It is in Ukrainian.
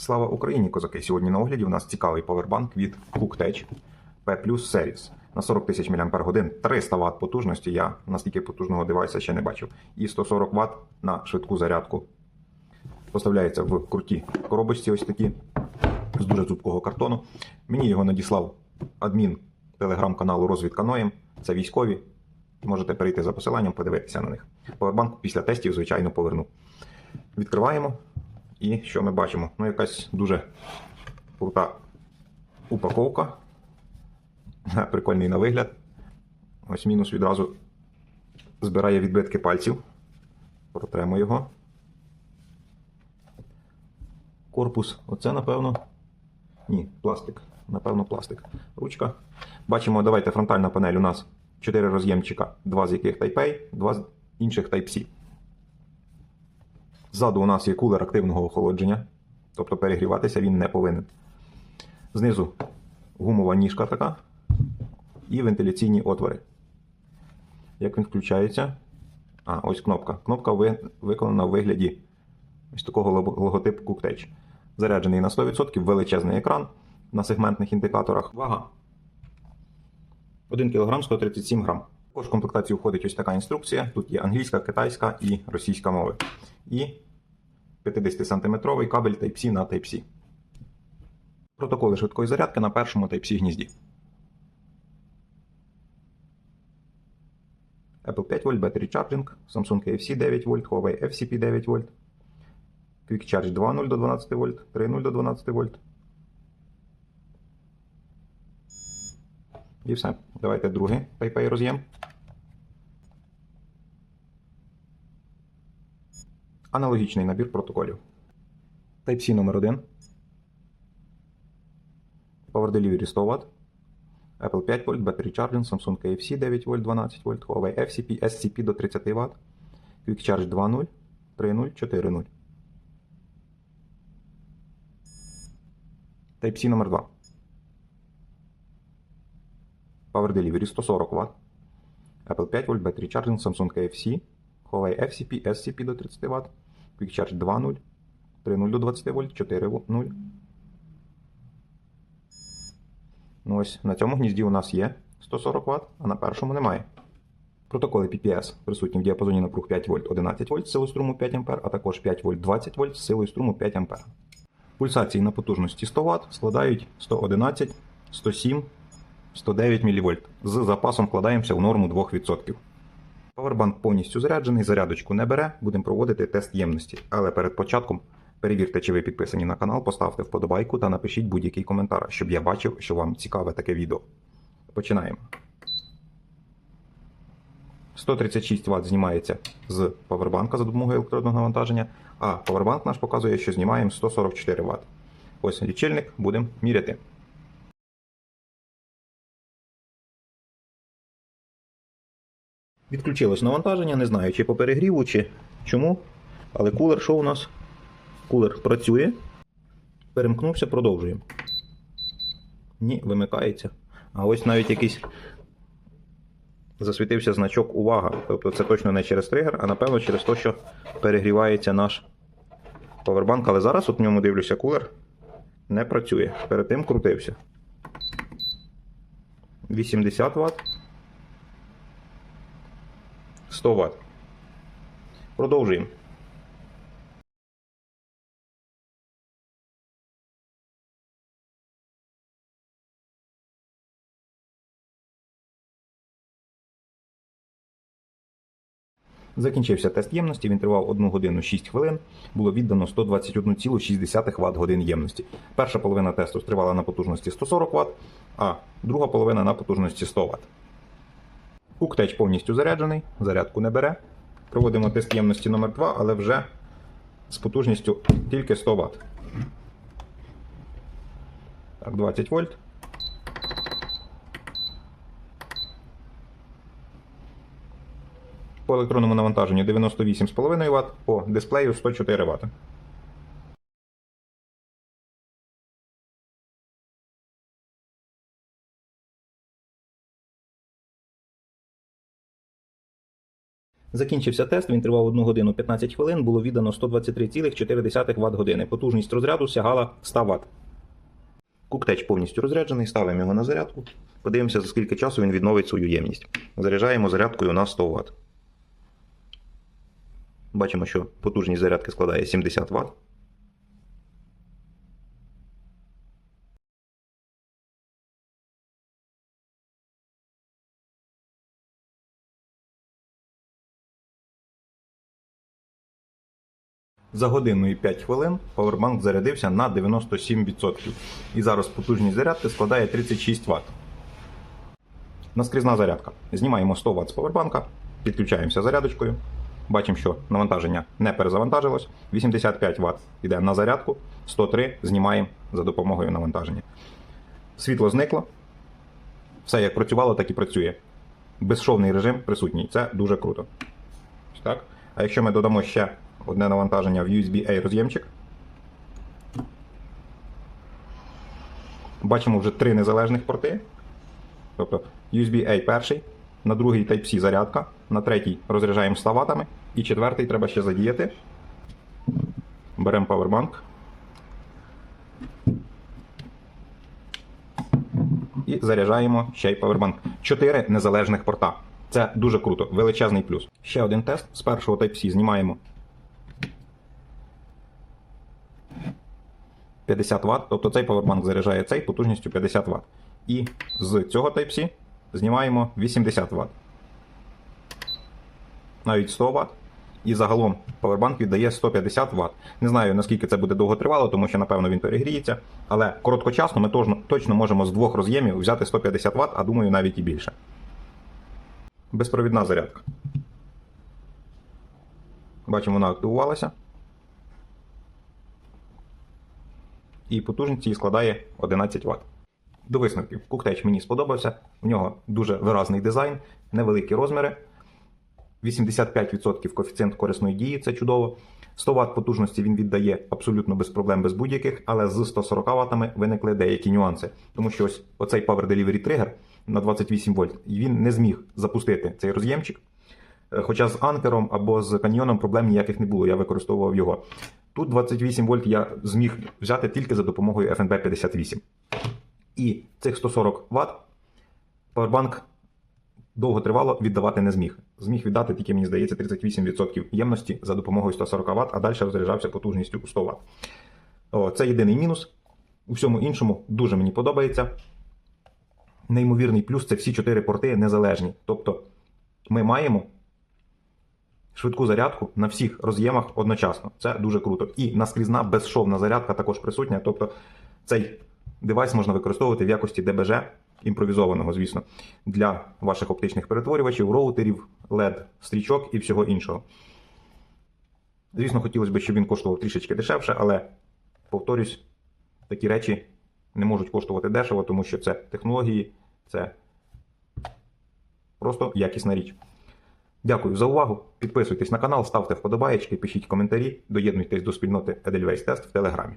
Слава Україні, козаки! Сьогодні на огляді у нас цікавий повербанк від CookTech P Plus Series на 40 тисяч мАч, 300 Вт потужності. Я настільки потужного девайса ще не бачив. І 140 Вт на швидку зарядку. Поставляється в крутій коробочці, ось такі, з дуже зубкого картону. Мені його надіслав адмін телеграм-каналу Розвідка Ноєм. Це військові. Можете перейти за посиланням, подивитися на них. Повербанк після тестів, звичайно, поверну. Відкриваємо. І що ми бачимо? Ну, якась дуже крута упаковка. Прикольний на вигляд. Ось мінус відразу збирає відбитки пальців. Протремо його. Корпус. Оце, напевно. Ні, пластик. Напевно, пластик. Ручка. Бачимо, давайте фронтальна панель у нас 4 роз'ємчика, два з яких Type-A, два з інших Type-C. Ззаду у нас є кулер активного охолодження, тобто перегріватися він не повинен. Знизу гумова ніжка така і вентиляційні отвори. Як він включається? А, ось кнопка. Кнопка ви- виконана в вигляді ось такого логотипу CookTech. Заряджений на 100%, величезний екран на сегментних індикаторах. Вага 1 кг 137 грам. Також в комплектацію входить ось така інструкція. Тут є англійська, китайська і російська мови. І 50-сантиметровий кабель Type-C на Type-C. Протоколи швидкої зарядки на першому Type-C гнізді. Apple 5 вольт Battery Charging, Samsung KFC 9 вольт, Huawei FCP 9 вольт, Quick Charge 2.0 до 12 вольт, 3.0 до 12 вольт. І все. Давайте другий Type-A роз'єм. Аналогічний набір протоколів. Type-C номер 1 Power Delivery 100 Вт. Apple 5 вольт, Battery Charging, Samsung KFC 9 вольт, 12 вольт, Huawei FCP, SCP до 30 Вт, Quick Charge 2.0, 3.0, 4.0. Type-C номер 2 Power Delivery 140 Вт. Apple 5 вольт, Battery Charging, Samsung KFC, Huawei FCP, SCP до 30 Вт, Quick Charge 2.0, 3.0 до 20 вольт, 4.0. Ну ось на цьому гнізді у нас є 140 Вт, а на першому немає. Протоколи PPS присутні в діапазоні напруг 5 вольт 11 вольт з силою струму 5 А, а також 5 вольт 20 вольт з силою струму 5 А. Пульсації на потужності 100 Вт складають 111, 107, 109 мВ. З запасом вкладаємося у норму 2%. Павербанк повністю заряджений, зарядочку не бере, будемо проводити тест ємності. Але перед початком перевірте, чи ви підписані на канал, поставте вподобайку та напишіть будь-який коментар, щоб я бачив, що вам цікаве таке відео. Починаємо. 136 Вт знімається з павербанка за допомогою електродного навантаження, а павербанк наш показує, що знімаємо 144 Вт. Ось лічильник, будемо міряти. Відключилось навантаження, не знаю, чи по перегріву, чи чому. Але кулер, що у нас? Кулер працює. Перемкнувся, продовжуємо. Ні, вимикається. А ось навіть якийсь засвітився значок увага. Тобто це точно не через тригер, а напевно через те, що перегрівається наш повербанк. Але зараз от в ньому дивлюся, кулер не працює. Перед тим крутився. 80 Вт. 100 Вт. Продовжуємо. Закінчився тест ємності, він тривав 1 годину 6 хвилин. Було віддано 121,6 Вт годин ємності. Перша половина тесту тривала на потужності 140 Вт, а друга половина на потужності 100 Вт. Куктеч повністю заряджений, зарядку не бере. Проводимо тест ємності номер 2 але вже з потужністю тільки 100 Вт. Так, 20 вольт. По електронному навантаженню 98,5 Вт, по дисплею 104 Вт. Закінчився тест, він тривав 1 годину 15 хвилин, було віддано 123,4 Вт години. Потужність розряду сягала 100 Вт. Куктеч повністю розряджений, ставимо його на зарядку. Подивимося, за скільки часу він відновить свою ємність. Заряджаємо зарядкою на 100 Вт. Бачимо, що потужність зарядки складає 70 Вт. За годину і 5 хвилин павербанк зарядився на 97%. І зараз потужність зарядки складає 36 Вт. Наскрізна зарядка. Знімаємо 100 Вт з павербанка, підключаємося зарядочкою. Бачимо, що навантаження не перезавантажилось. 85 Вт йде на зарядку, 103 знімаємо за допомогою навантаження. Світло зникло. Все як працювало, так і працює. Безшовний режим присутній. Це дуже круто. Так. А якщо ми додамо ще одне навантаження в USB-A роз'ємчик, бачимо вже три незалежних порти. Тобто USB-A перший, на другий Type-C зарядка, на третій розряджаємо 100 ватами, і четвертий треба ще задіяти. Беремо Powerbank. І заряджаємо ще й Powerbank. Чотири незалежних порта. Це дуже круто, величезний плюс. Ще один тест. З першого Type-C знімаємо 50 Вт, тобто цей Powerbank заряджає цей потужністю 50 Вт. І з цього Type-C знімаємо 80 Вт. Навіть 100 Вт. І загалом Powerbank віддає 150 Вт. Не знаю, наскільки це буде довго тривало, тому що, напевно, він перегріється. Але короткочасно ми точно можемо з двох роз'ємів взяти 150 Вт, а думаю, навіть і більше. Безпровідна зарядка. Бачимо, вона активувалася. І потужність її складає 11 Вт. До висновків. Куктеч мені сподобався. В нього дуже виразний дизайн, невеликі розміри. 85% коефіцієнт корисної дії це чудово. 100 Вт потужності він віддає абсолютно без проблем, без будь-яких, але з 140 Вт виникли деякі нюанси. Тому що ось оцей Power Delivery Trigger на 28 вольт, він не зміг запустити цей роз'ємчик. Е, Хоча з анкером або з каньйоном проблем ніяких не було, я використовував його. Тут 28 вольт я зміг взяти тільки за допомогою FNB 58. І цих 140 Вт Powerbank довго тривало віддавати не зміг. Зміг віддати тільки, мені здається, 38% ємності за допомогою 140 Вт, а далі розряджався потужністю 100 Вт. О, це єдиний мінус. У всьому іншому дуже мені подобається. Неймовірний плюс це всі чотири порти незалежні. Тобто ми маємо швидку зарядку на всіх роз'ємах одночасно. Це дуже круто. І наскрізна безшовна зарядка також присутня. Тобто цей девайс можна використовувати в якості ДБЖ, імпровізованого, звісно, для ваших оптичних перетворювачів, роутерів, LED, стрічок і всього іншого. Звісно, хотілося б, щоб він коштував трішечки дешевше, але повторюсь, такі речі не можуть коштувати дешево, тому що це технології, це просто якісна річ. Дякую за увагу. Підписуйтесь на канал, ставте вподобаєчки, пишіть коментарі, доєднуйтесь до спільноти Edelweiss Test в Телеграмі.